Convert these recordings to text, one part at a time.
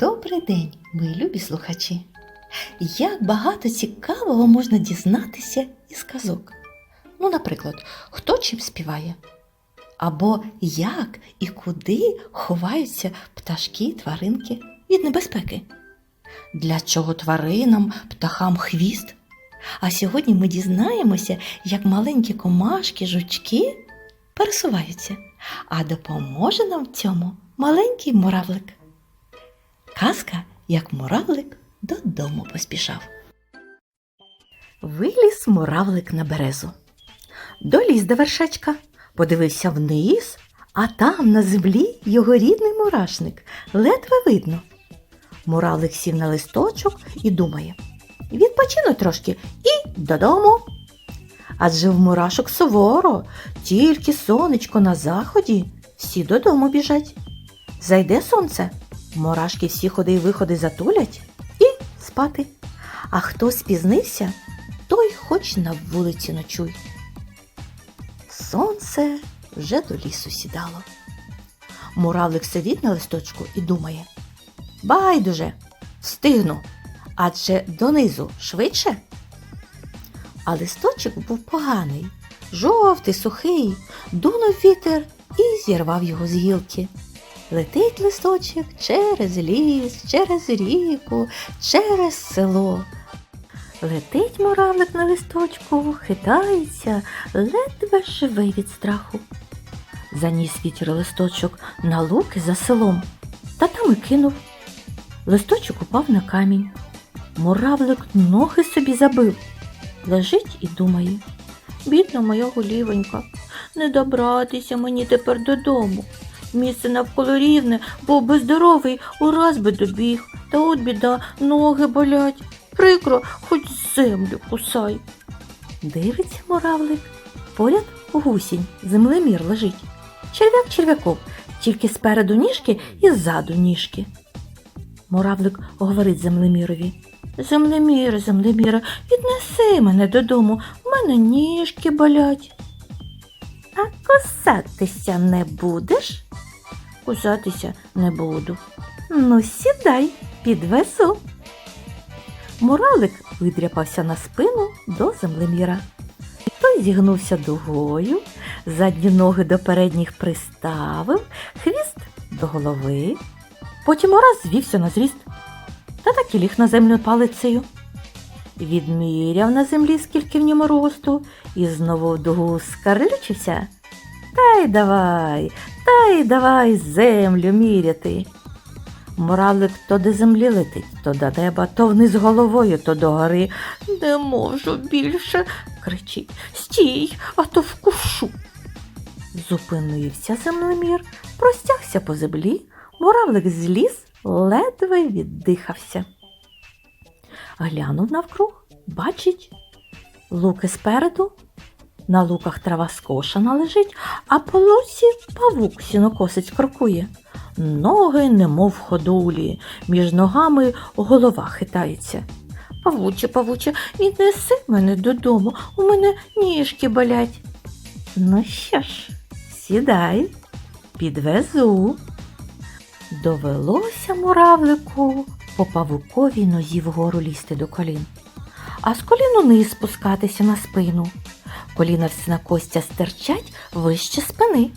Добрий день, мої любі слухачі! Як багато цікавого можна дізнатися із казок. Ну, наприклад, хто чим співає? Або як і куди ховаються пташки, тваринки від небезпеки? Для чого тваринам, птахам хвіст? А сьогодні ми дізнаємося, як маленькі комашки, жучки пересуваються, а допоможе нам в цьому маленький муравлик. Казка, як муравлик додому поспішав. Виліз муравлик на березу. Доліз до вершечка, подивився вниз, а там на землі його рідний мурашник, ледве видно. Муравлик сів на листочок і думає відпочину трошки і додому. Адже в мурашок суворо, тільки сонечко на заході, всі додому біжать. Зайде сонце, мурашки всі ходи й виходи затулять і спати. А хто спізнився, той хоч на вулиці ночуй. Сонце вже до лісу сідало. Муравлик сидить на листочку і думає Байдуже, встигну, адже донизу швидше. А листочок був поганий, жовтий, сухий, дунув вітер і зірвав його з гілки. Летить листочок через ліс, через ріку, через село. Летить муравлик на листочку, хитається, ледве живий від страху. Заніс вітер листочок на луки за селом, та там і кинув. Листочок упав на камінь. Муравлик ноги собі забив. Лежить і думає. Бідна моя голівонька, не добратися мені тепер додому. Місце навколо рівне, був би здоровий, ураз би добіг. Та от біда, ноги болять. Прикро, хоч землю кусай. Дивиться муравлик. Поряд гусінь, землемір лежить. Черв'як черв'яком, тільки спереду ніжки і ззаду ніжки. Муравлик говорить землемірові. Землеміре, землеміре, віднеси мене додому, в мене ніжки болять. А кусатися не будеш? Кусатися не буду. Ну, сідай, підвезу. Муравлик видряпався на спину до землеміра. Той зігнувся дугою, задні ноги до передніх приставив, хвіст до голови. Потім ураз звівся на зріст та так і ліг на землю палицею. Відміряв на землі, скільки в ньому росту, і знову в дугу скарлючився. Та й давай, та й давай землю міряти. Муравлик то до землі летить, то до неба, то вниз головою, то до гори. Не можу більше, кричить. Стій, а то вкушу. Зупинився землемір, простягся по землі, муравлик зліз, ледве віддихався. Глянув навкруг, бачить, луки спереду, на луках трава скошена лежить, а по луці павук сінокосець крокує. Ноги, немов ходулі, між ногами голова хитається. Павуче, павуче, віднеси мене додому, у мене ніжки болять. Ну що ж, сідай, підвезу. Довелося муравлику по павуковій нозі вгору лізти до колін, а з колін униз спускатися на спину. Коліна всі на костя стирчать вище спини.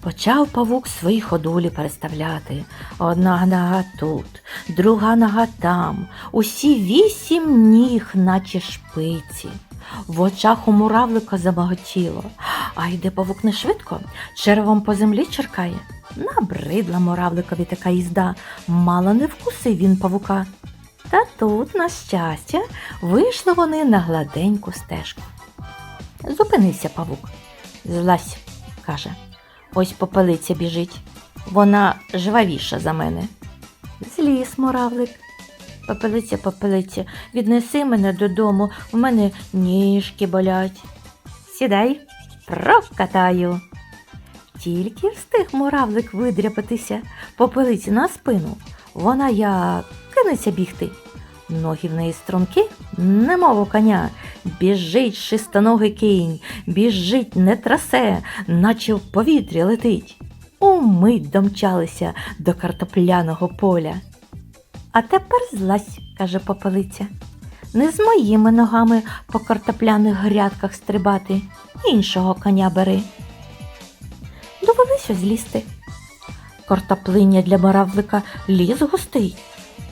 Почав павук свої ходулі переставляти. Одна нога тут, друга нога там, усі вісім ніг, наче шпиці. В очах у муравлика замаготіло, а йде павук не швидко, червом по землі черкає. Набридла муравликові така їзда, мало не вкусив він павука. Та тут, на щастя, вийшли вони на гладеньку стежку. Зупинився павук. Злазь, каже, ось попелиця біжить. Вона жвавіша за мене. Зліз муравлик. Попелиця, попелиця, віднеси мене додому, в мене ніжки болять. Сідай, прокатаю. Тільки встиг муравлик видряпатися, попелиці на спину. Вона як кинеться бігти. Ноги в неї струнки, немов коня. Біжить шистоногий кінь, біжить, не трасе, наче в повітрі летить. Умить домчалися до картопляного поля. А тепер злазь, каже попелиця. Не з моїми ногами по картопляних грядках стрибати, іншого коня бери. Довелося злізти. Картоплиня для моравлика ліс густий.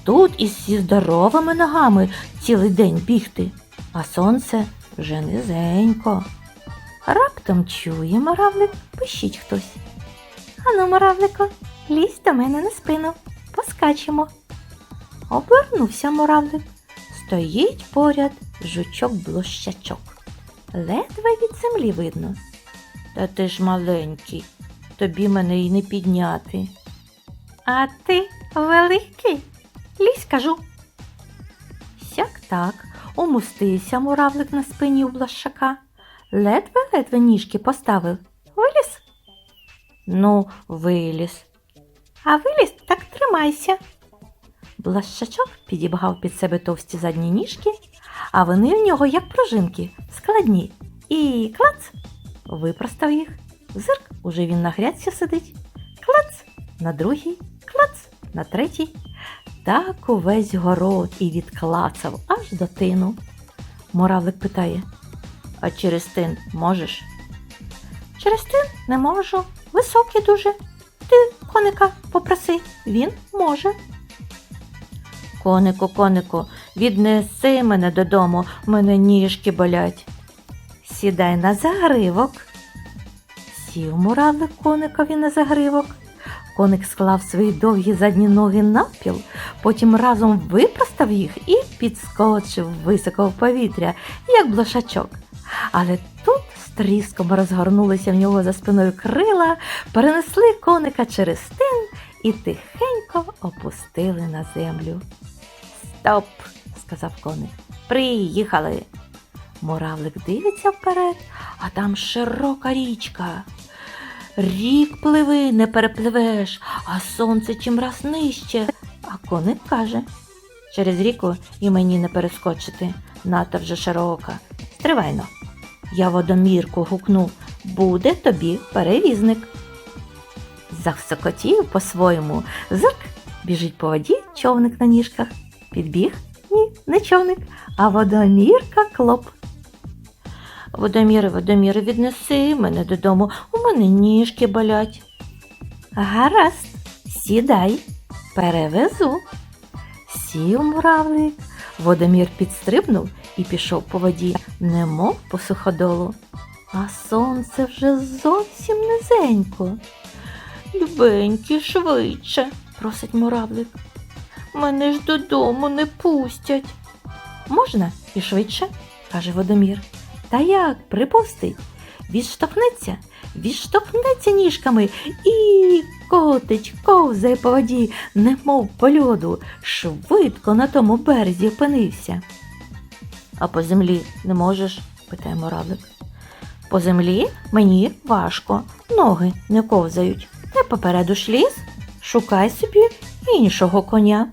Тут із зі здоровими ногами цілий день бігти, а сонце вже низенько. Раптом чує моравлик, пищить хтось. Ану, моравлико, лізь до мене на спину, поскачемо. Обернувся моравлик. Стоїть поряд жучок-блощачок. Ледве від землі видно. Та ти ж маленький, тобі мене й не підняти. А ти великий, лізь кажу. Сяк так, умустився муравлик на спині у блащака. Ледве-ледве ніжки поставив. Виліз? Ну, виліз. А виліз, так тримайся. Блащачок підібгав під себе товсті задні ніжки, а вони в нього, як пружинки, складні. І клац випростав їх. Зирк уже він на грядці сидить. Клац на другій, клац на третій. Так увесь город і відклацав аж до тину. Моравлик питає: А через тин можеш? Через тин не можу. Високий дуже. Ти коника попроси, він може. Конику, конику, віднеси мене додому, мене ніжки болять. Сідай на загривок. Сів муравлик коникові на загривок. Коник склав свої довгі задні ноги навпіл, потім разом випростав їх і підскочив високо в повітря, як блошачок. Але тут з тріском розгорнулися в нього за спиною крила, перенесли коника через тин і тихенько опустили на землю. Стоп, сказав коник. Приїхали. Муравлик дивиться вперед, а там широка річка. Рік пливи, не перепливеш, а сонце чим раз нижче. А коник каже через ріку і мені не перескочити, надто вже широка. Стривайно. Я водомірку гукну, буде тобі перевізник. Завсокотів по-своєму, зирк, біжить по воді човник на ніжках. Підбіг? Ні, не човник, а водомірка клоп. Водоміре, водоміре, віднеси мене додому, у мене ніжки болять. Гаразд, сідай, перевезу. Сів муравлик, водомір підстрибнув і пішов по воді, немов по суходолу. А сонце вже зовсім низенько. Любенький, швидше, просить муравлик. Мене ж додому не пустять. Можна і швидше, каже Водомір. Та як приповстить? Відштовхнеться, відштовхнеться ніжками і котить, ковзає по воді, немов по льоду, швидко на тому березі опинився. А по землі не можеш? питає муравлик. По землі мені важко, ноги не ковзають. Ти попереду ж ліс, шукай собі іншого коня.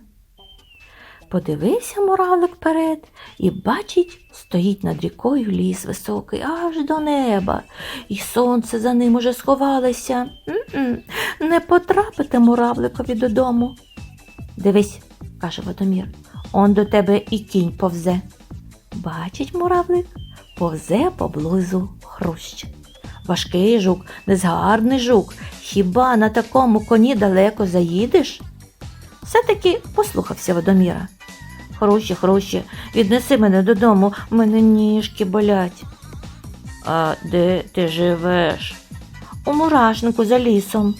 Подивився муравлик вперед і бачить, стоїть над рікою ліс високий, аж до неба, і сонце за ним уже сховалося. М-м, не потрапите муравликові додому. Дивись, каже Водомір, он до тебе і кінь повзе. Бачить муравлик, повзе поблизу хрущ. Важкий жук, незгарний жук. Хіба на такому коні далеко заїдеш? Все-таки послухався Водоміра. Хрущі, хрущі, віднеси мене додому, в мене ніжки болять. А де ти живеш? У мурашнику за лісом.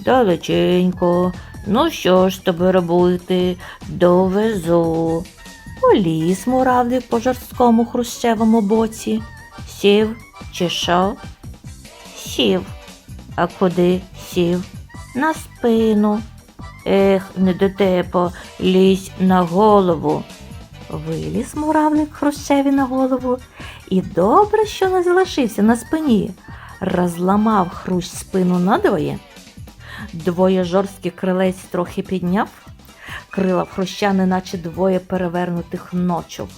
Далеченько. Ну що ж з тобою робити? Довезу. У ліс муравлик по жорсткому хрущевому боці. Сів чи що? Сів. А куди сів? На спину. Ех, не до тебе, лізь на голову. Виліз муравник хрущеві на голову, і добре, що не залишився на спині. Розламав хрущ спину надвоє. Двоє жорстких крилець трохи підняв, крила в хруща, неначе двоє перевернутих ночов,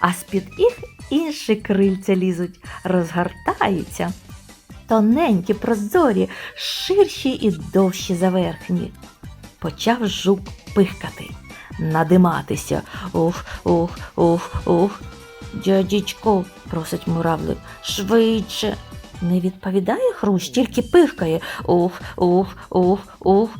а з-під їх інші крильця лізуть, розгортаються. Тоненькі, прозорі, ширші і довші за верхні. Почав жук пихкати. надиматися. Ух, ух, ух, ух. Дядічко, просить муравлик, швидше. Не відповідає хрущ, тільки пихкає. Ух, ух, ух, ух.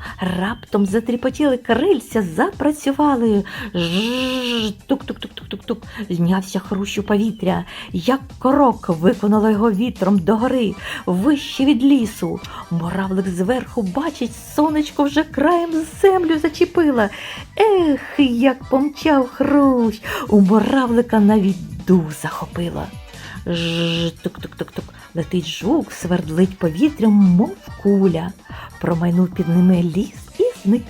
Раптом затріпотіли крильця, запрацювали. Жжж, тук-тук-тук-тук-тук-тук. Знявся хрущ у повітря. Як корок виконало його вітром догори, вище від лісу. Муравлик зверху бачить, сонечко вже краєм землю зачепила. Ех, як помчав хрущ. У муравлика навіть дух захопила. Ж тук-тук-тук-тук. Летить жук, свердлить повітрям, мов куля. Промайнув під ними ліс і зник.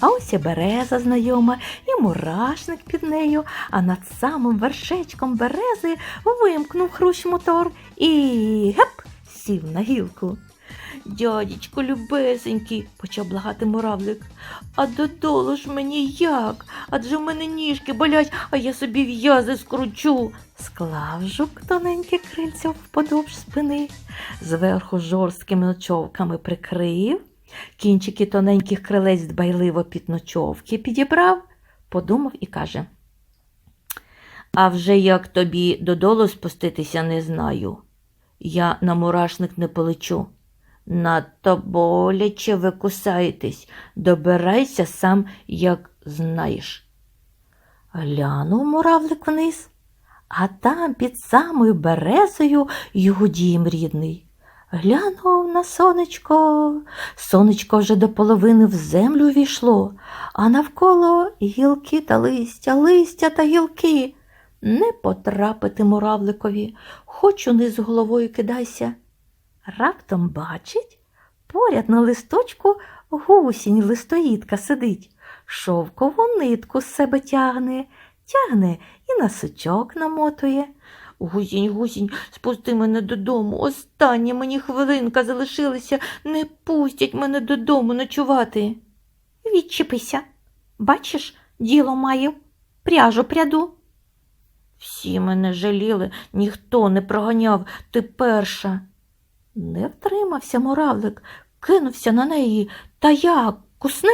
А ось і береза знайома, і мурашник під нею, а над самим вершечком берези вимкнув хрущ мотор і геп сів на гілку. Дядечко любесенький, почав благати муравлик. А додолу ж мені як? Адже в мене ніжки болять, а я собі в'язи скручу. Склав жук тоненьке крильця вподовж спини, зверху жорсткими ночовками прикрив, кінчики тоненьких крилець дбайливо під ночовки підібрав, подумав і каже. А вже як тобі додолу спуститися не знаю. Я на мурашник не полечу. Надто боляче ви кусаєтесь, добирайся сам, як знаєш. Глянув муравлик вниз, а там під самою березою його дім рідний. Глянув на сонечко. Сонечко вже до половини в землю війшло, а навколо гілки та листя, листя та гілки. Не потрапити муравликові, хоч униз головою кидайся. Раптом бачить, поряд на листочку гусінь листоїдка сидить, шовкову нитку з себе тягне, тягне і на сучок намотує. Гусінь, гусінь, спусти мене додому. Остання мені хвилинка залишилася, не пустять мене додому ночувати. Відчепися. Бачиш, діло маю, пряжу пряду. Всі мене жаліли, ніхто не проганяв, ти перша. Не втримався муравлик, кинувся на неї. Та як, кусне?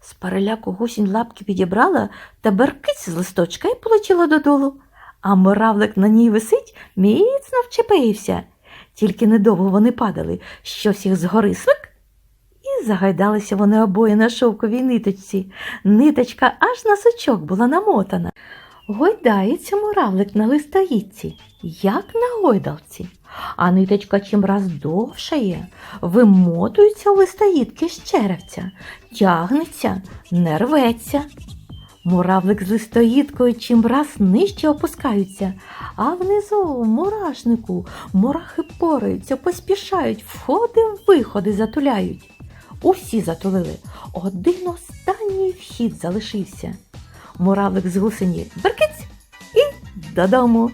З переляку гусінь лапки підібрала та беркиць з листочка і полетіла додолу. А муравлик на ній висить, міцно вчепився. Тільки недовго вони падали, щось їх згори свик, і загайдалися вони обоє на шовковій ниточці. Ниточка аж на сучок була намотана. Гойдається муравлик на листоїдці, як на гойдалці, а ниточка чимраз довшає, вимотується у листоїдки з черевця, тягнеться, не рветься. Муравлик з листоїдкою чимраз нижче опускаються, а внизу в мурашнику мурахи пораються, поспішають, входи-виходи затуляють. Усі затулили, один останній вхід залишився. Муравлик з гусені беркиць і додому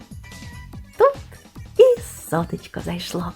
красоточка зайшло.